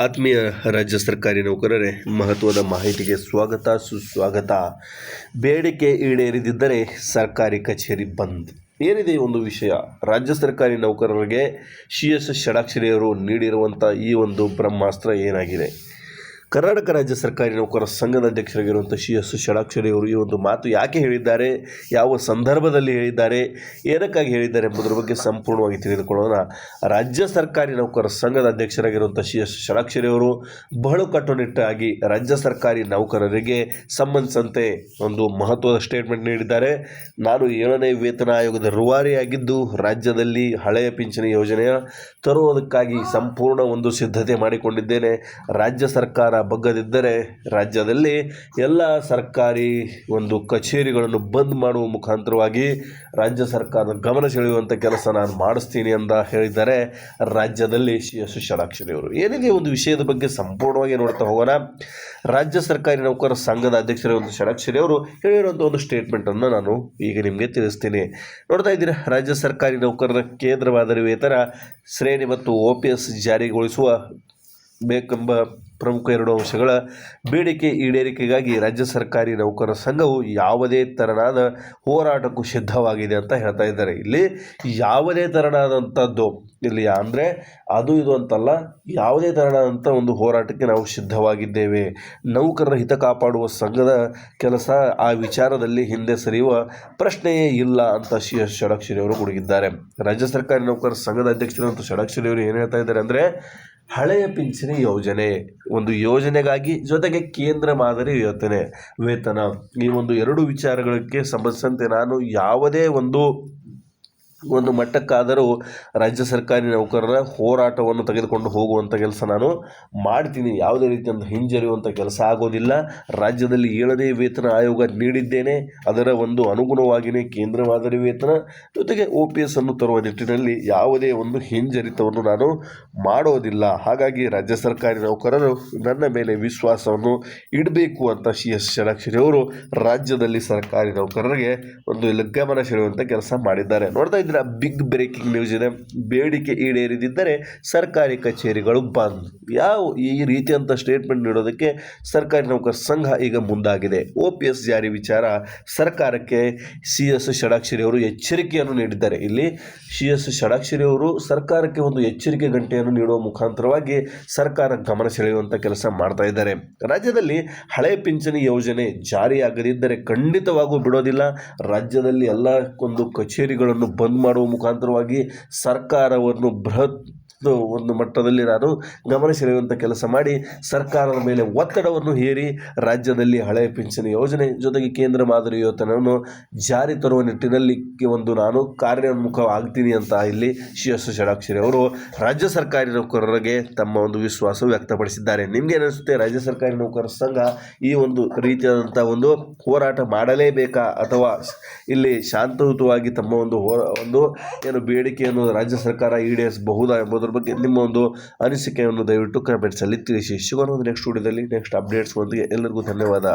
ಆತ್ಮೀಯ ರಾಜ್ಯ ಸರ್ಕಾರಿ ನೌಕರರೇ, ಮಹತ್ವದ ಮಾಹಿತಿಗೆ ಸ್ವಾಗತ, ಸುಸ್ವಾಗತ. ಬೇಡಿಕೆ ಈಡೇರಿದಿದ್ದರೆ ಸರ್ಕಾರಿ ಕಚೇರಿ ಬಂದ್. ಏನಿದೆ ಒಂದು ವಿಷಯ? ರಾಜ್ಯ ಸರ್ಕಾರಿ ನೌಕರರಿಗೆ ಶಿ ಎಸ್ ಷಡಾಕ್ಷರಿಯವರು ನೀಡಿರುವಂಥ ಈ ಒಂದು ಬ್ರಹ್ಮಾಸ್ತ್ರ ಏನಾಗಿದೆ? ಕರ್ನಾಟಕ ರಾಜ್ಯ ಸರ್ಕಾರಿ ನೌಕರರ ಸಂಘದ ಅಧ್ಯಕ್ಷರಾಗಿರುವಂಥ ಶ್ರೀ ಎಸ್ ಷಡಾಕ್ಷರಿ ಅವರು ಈ ಒಂದು ಮಾತು ಯಾಕೆ ಹೇಳಿದ್ದಾರೆ, ಯಾವ ಸಂದರ್ಭದಲ್ಲಿ ಹೇಳಿದ್ದಾರೆ, ಏನಕ್ಕಾಗಿ ಹೇಳಿದ್ದಾರೆ ಎಂಬುದರ ಬಗ್ಗೆ ಸಂಪೂರ್ಣವಾಗಿ ತಿಳಿದುಕೊಳ್ಳೋಣ. ರಾಜ್ಯ ಸರ್ಕಾರಿ ನೌಕರರ ಸಂಘದ ಅಧ್ಯಕ್ಷರಾಗಿರುವಂಥ ಶ್ರೀ ಎಸ್ ಷಡಾಕ್ಷರಿ ಅವರು ಬಹಳ ಕಟ್ಟುನಿಟ್ಟಾಗಿ ರಾಜ್ಯ ಸರ್ಕಾರಿ ನೌಕರರಿಗೆ ಸಂಬಂಧಿಸಿದಂತೆ ಒಂದು ಮಹತ್ವದ ಸ್ಟೇಟ್ಮೆಂಟ್ ನೀಡಿದ್ದಾರೆ. ನಾನು ಏಳನೇ ವೇತನ ಆಯೋಗದ ರೂವಾರಿಯಾಗಿದ್ದು, ರಾಜ್ಯದಲ್ಲಿ ಹಳೆಯ ಪಿಂಚಣಿ ಯೋಜನೆಯ ತರುವುದಕ್ಕಾಗಿ ಸಂಪೂರ್ಣ ಒಂದು ಸಿದ್ಧತೆ ಮಾಡಿಕೊಂಡಿದ್ದೇನೆ. ರಾಜ್ಯ ಸರ್ಕಾರ ಬಗ್ಗದಿದ್ದರೆ ರಾಜ್ಯದಲ್ಲಿ ಎಲ್ಲ ಸರ್ಕಾರಿ ಒಂದು ಕಚೇರಿಗಳನ್ನು ಬಂದ್ ಮಾಡುವ ಮುಖಾಂತರವಾಗಿ ರಾಜ್ಯ ಸರ್ಕಾರದ ಗಮನ ಸೆಳೆಯುವಂಥ ಕೆಲಸ ನಾನು ಮಾಡಿಸ್ತೀನಿ ಅಂತ ಹೇಳಿದ್ದಾರೆ ರಾಜ್ಯದಲ್ಲಿ ಶ್ರೀ ಎಸ್ ಷಡಾಕ್ಷರಿಯವರು. ಏನಿದೆ ಒಂದು ವಿಷಯದ ಬಗ್ಗೆ ಸಂಪೂರ್ಣವಾಗಿ ನೋಡ್ತಾ ಹೋಗೋಣ. ರಾಜ್ಯ ಸರ್ಕಾರಿ ನೌಕರರ ಸಂಘದ ಅಧ್ಯಕ್ಷರ ಒಂದು ಷಡಾಕ್ಷರಿ ಅವರು ಹೇಳಿರುವಂಥ ಒಂದು ಸ್ಟೇಟ್ಮೆಂಟನ್ನು ನಾನು ಈಗ ನಿಮಗೆ ತಿಳಿಸ್ತೀನಿ. ನೋಡ್ತಾ ಇದ್ದೀರಾ, ರಾಜ್ಯ ಸರ್ಕಾರಿ ನೌಕರರ ಕೇಂದ್ರವಾದ ವೇತನ ಶ್ರೇಣಿ ಮತ್ತು ಒ ಪಿ ಎಸ್ ಜಾರಿಗೊಳಿಸುವ ಬೇಕೆಂಬ ಪ್ರಮುಖ ಎರಡು ಅಂಶಗಳ ಬೇಡಿಕೆ ಈಡೇರಿಕೆಗಾಗಿ ರಾಜ್ಯ ಸರ್ಕಾರಿ ನೌಕರರ ಸಂಘವು ಯಾವುದೇ ತೆರನಾದ ಹೋರಾಟಕ್ಕೂ ಸಿದ್ಧವಾಗಿದೆ ಅಂತ ಹೇಳ್ತಾ ಇದ್ದಾರೆ. ಇಲ್ಲಿ ಯಾವುದೇ ತೆರನಾದಂಥದ್ದು ಇಲ್ಲಿ ಅಂದರೆ ಅದು ಇದು ಅಂತಲ್ಲ, ಯಾವುದೇ ತೆರನಾದಂಥ ಒಂದು ಹೋರಾಟಕ್ಕೆ ನಾವು ಸಿದ್ಧವಾಗಿದ್ದೇವೆ. ನೌಕರರ ಹಿತ ಕಾಪಾಡುವ ಸಂಘದ ಕೆಲಸ ಆ ವಿಚಾರದಲ್ಲಿ ಹಿಂದೆ ಸರಿಯುವ ಪ್ರಶ್ನೆಯೇ ಇಲ್ಲ ಅಂತ ಶ್ರೀ ಎಸ್ ಷಡಾಕ್ಷರಿ ಅವರು ಗುಡುಗಿದ್ದಾರೆ. ರಾಜ್ಯ ಸರ್ಕಾರಿ ನೌಕರರ ಸಂಘದ ಅಧ್ಯಕ್ಷರಂತ ಅಂತ ಷಡಾಕ್ಷರಿ ಅವರು ಏನು ಹೇಳ್ತಾ ಇದ್ದಾರೆ ಅಂದರೆ ಹಳೆಯ ಪಿಂಚಣಿ ಯೋಜನೆ, ಒಂದು ಯೋಜನೆಗಾಗಿ ಜೊತೆಗೆ ಕೇಂದ್ರ ಮಾದರಿ ಯೋಜನೆ. ವೇತನ, ಈ ಒಂದು ಎರಡು ವಿಚಾರಗಳಿಗೆ ಸಂಬಂಧಿಸಿದಂತೆ ನಾನು ಯಾವುದೇ ಒಂದು ಒಂದು ಮಟ್ಟಕ್ಕಾದರೂ ರಾಜ್ಯ ಸರ್ಕಾರಿ ನೌಕರರ ಹೋರಾಟವನ್ನು ತೆಗೆದುಕೊಂಡು ಹೋಗುವಂಥ ಕೆಲಸ ನಾನು ಮಾಡ್ತೀನಿ. ಯಾವುದೇ ರೀತಿಯಂತ ಹಿಂಜರಿಯುವಂಥ ಕೆಲಸ ಆಗೋದಿಲ್ಲ. ರಾಜ್ಯದಲ್ಲಿ ಏಳನೇ ವೇತನ ಆಯೋಗ ನೀಡಿದ್ದೇನೆ. ಅದರ ಒಂದು ಅನುಗುಣವಾಗಿಯೇ ಕೇಂದ್ರ ಮಾದರಿ ವೇತನ. ಜೊತೆಗೆ ಒ ಪಿ ಎಸ್ ಅನ್ನು ತರುವ ನಿಟ್ಟಿನಲ್ಲಿ ಯಾವುದೇ ಒಂದು ಹಿಂಜರಿತವನ್ನು ನಾನು ಮಾಡೋದಿಲ್ಲ. ಹಾಗಾಗಿ ರಾಜ್ಯ ಸರ್ಕಾರಿ ನೌಕರರು ನನ್ನ ಮೇಲೆ ವಿಶ್ವಾಸವನ್ನು ಇಡಬೇಕು ಅಂತ ಸಿ ಎಸ್ ಷಡಾಕ್ಷರಿ ಅವರು ರಾಜ್ಯದಲ್ಲಿ ಸರ್ಕಾರಿ ನೌಕರರಿಗೆ ಒಂದು ಗಮನ ಸೆಳೆಯುವಂಥ ಕೆಲಸ ಮಾಡಿದ್ದಾರೆ. ನೋಡ್ತಾ ಇದ್ದೀರಾ? ಬಿಗ್ ಬ್ರೇಕಿಂಗ್ ನ್ಯೂಸ್ ಇದೆ ಬೇಡಿಕೆ ಈಡೇರಿದಿದ್ದರೆ ಸರ್ಕಾರಿ ಕಚೇರಿಗಳು ಬಂದ್. ಯಾವ ಈ ರೀತಿಯಂಥ ಸ್ಟೇಟ್ಮೆಂಟ್ ನೀಡೋದಕ್ಕೆ ಸರ್ಕಾರಿ ನೌಕರ ಸಂಘ ಈಗ ಮುಂದಾಗಿದೆ. ಒ ಜಾರಿ ವಿಚಾರ, ಸರ್ಕಾರಕ್ಕೆ ಸಿ ಎಸ್ ಷಡಾಕ್ಷರಿ ಅವರು ಎಚ್ಚರಿಕೆಯನ್ನು ನೀಡಿದ್ದಾರೆ. ಇಲ್ಲಿ ಸಿ ಎಸ್ ಷಡಾಕ್ಷರಿ ಅವರು ಸರ್ಕಾರಕ್ಕೆ ಒಂದು ಎಚ್ಚರಿಕೆ ಗಂಟೆಯನ್ನು ನೀಡುವ ಮುಖಾಂತರವಾಗಿ ಸರ್ಕಾರ ಗಮನ ಸೆಳೆಯುವಂಥ ಕೆಲಸ ಮಾಡ್ತಾ ಇದ್ದಾರೆ. ರಾಜ್ಯದಲ್ಲಿ ಹಳೆ ಪಿಂಚಣಿ ಯೋಜನೆ ಜಾರಿಯಾಗದಿದ್ದರೆ ಖಂಡಿತವಾಗೂ ಬಿಡೋದಿಲ್ಲ. ರಾಜ್ಯದಲ್ಲಿ ಎಲ್ಲ ಒಂದು ಕಚೇರಿಗಳನ್ನು ಬಂದ್ ಮಾಡುವ ಮುಖಾಂತರವಾಗಿ ಸರ್ಕಾರವನ್ನು ಬೃಹತ್ ಒಂದು ಮಟ್ಟದಲ್ಲಿ ನಾನು ಗಮನಿಸಿರುವಂಥ ಕೆಲಸ ಮಾಡಿ ಸರ್ಕಾರದ ಮೇಲೆ ಒತ್ತಡವನ್ನು ಹೇರಿ ರಾಜ್ಯದಲ್ಲಿ ಹಳೆಯ ಪಿಂಚಣಿ ಯೋಜನೆ ಜೊತೆಗೆ ಕೇಂದ್ರ ಮಾದರಿ ಯೋಜನೆಯನ್ನು ಜಾರಿ ತರುವ ನಿಟ್ಟಿನಲ್ಲಿ ಒಂದು ನಾನು ಕಾರ್ಯೋನ್ಮುಖವಾಗ್ತೀನಿ ಅಂತ ಇಲ್ಲಿ ಶ್ರೀ ಎಸ್ ಷಡಾಕ್ಷರಿ ಅವರು ರಾಜ್ಯ ಸರ್ಕಾರಿ ನೌಕರರಿಗೆ ತಮ್ಮ ಒಂದು ವಿಶ್ವಾಸ ವ್ಯಕ್ತಪಡಿಸಿದ್ದಾರೆ. ನಿಮ್ಗೆ ಅನಿಸುತ್ತೆ ರಾಜ್ಯ ಸರ್ಕಾರಿ ನೌಕರರ ಸಂಘ ಈ ಒಂದು ರೀತಿಯಾದಂಥ ಒಂದು ಹೋರಾಟ ಮಾಡಲೇಬೇಕಾ? ಅಥವಾ ಇಲ್ಲಿ ಶಾಂತಯುತವಾಗಿ ತಮ್ಮ ಒಂದು ಹೋ ಒಂದು ಏನು ಬೇಡಿಕೆಯನ್ನು ರಾಜ್ಯ ಸರ್ಕಾರ ಈಡೇರಿಸಬಹುದಾ ಎಂಬುದರ ಬಗ್ಗೆ ನಿಮ್ಮ ಒಂದು ಅನಿಸಿಕೆಯನ್ನು ದಯವಿಟ್ಟು ಕಮೆಂಟ್ಸಲ್ಲಿ ತಿಳಿಸಿ. ಸಿಗೋಣ ನೆಕ್ಸ್ಟ್ ವಿಡಿಯೋದಲ್ಲಿ ನೆಕ್ಸ್ಟ್ ಅಪ್ಡೇಟ್ಸ್ ಒಂದಿಗೆ ಎಲ್ಲರಿಗೂ ಧನ್ಯವಾದ.